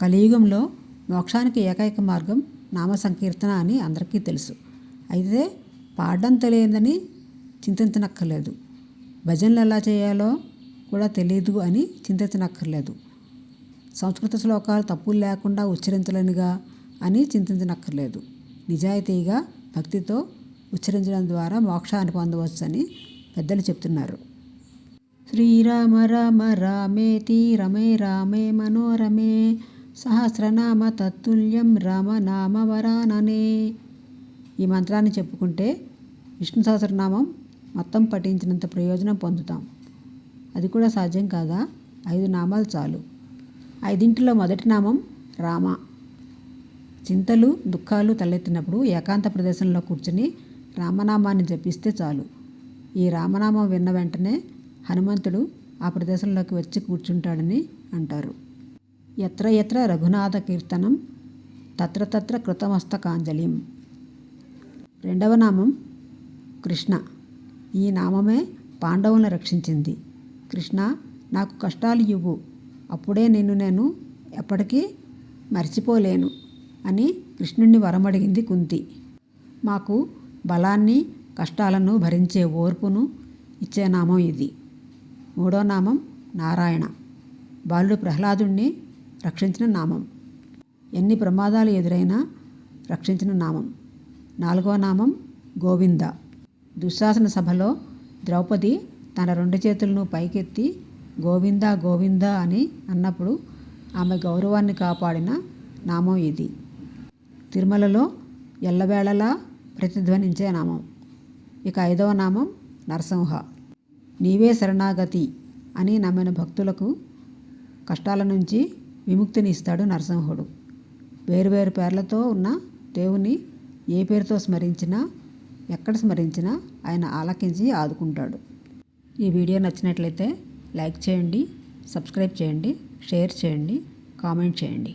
కలియుగంలో మోక్షానికి ఏకైక మార్గం నామ సంకీర్తన అని అందరికీ తెలుసు. అయితే పాడడం తెలియదని చింతించనక్కర్లేదు. భజనలు ఎలా చేయాలో కూడా తెలియదు అని చింతించనక్కర్లేదు. సంస్కృత శ్లోకాలు తప్పులు లేకుండా ఉచ్చరించలేనిగా అని చింతించనక్కర్లేదు. నిజాయితీగా భక్తితో ఉచ్చరించడం ద్వారా మోక్షాన్ని పొందవచ్చని పెద్దలు చెప్తున్నారు. శ్రీరామ రామ రామేతి రమే రామే మనోరమే సహస్రనామ తత్తుల్యం రామనామ వరాననే ఈ మంత్రాన్ని చెప్పుకుంటే విష్ణు సహస్రనామం మొత్తం పఠించినంత ప్రయోజనం పొందుతాం. అది కూడా సాధ్యం కాదా? ఐదు నామాలు చాలు. ఐదింటిలో మొదటి నామం రామ. చింతలు దుఃఖాలు తలెత్తినప్పుడు ఏకాంత ప్రదేశంలో కూర్చుని రామనామాన్ని జపిస్తే చాలు. ఈ రామనామం విన్న వెంటనే హనుమంతుడు ఆ ప్రదేశంలోకి వచ్చి కూర్చుంటాడని అంటారు. ఎత్ర ఎత్ర రఘునాథ కీర్తనం తత్ర తత్ర కృతమస్తకాంజలిం. రెండవ నామం కృష్ణ. ఈ నామమే పాండవులను రక్షించింది. కృష్ణ నాకు కష్టాలు ఇవ్వు. అప్పుడే నిన్ను నేను ఎప్పటికీ మర్చిపోలేను అని కృష్ణుణ్ణి వరమడిగింది కుంతి. మాకు బలాన్ని కష్టాలను భరించే ఓర్పును ఇచ్చే నామం ఇది. మూడో నామం నారాయణ. బాలుడు ప్రహ్లాదుణ్ణి రక్షించిన నామం. ఎన్ని ప్రమాదాలు ఎదురైనా రక్షించిన నామం. నాలుగో నామం గోవింద. దుశ్శాసన సభలో ద్రౌపది తన రెండు చేతులను పైకెత్తి గోవింద గోవింద అని అన్నప్పుడు ఆమె గౌరవాన్ని కాపాడిన నామం ఇది. తిరుమలలో ఎల్లవేళలా ప్రతిధ్వనించే నామం. ఇక ఐదవ నామం నరసింహ. నీవే శరణాగతి అని నమ్మిన భక్తులకు కష్టాల నుంచి విముక్తిని ఇస్తాడు నరసింహుడు. వేరువేరు పేర్లతో ఉన్న దేవుని ఏ పేరుతో స్మరించినా ఎక్కడ స్మరించినా ఆయన ఆలకించి ఆదుకుంటాడు. ఈ వీడియో నచ్చినట్లయితే లైక్ చేయండి సబ్స్క్రైబ్ చేయండి షేర్ చేయండి కామెంట్ చేయండి.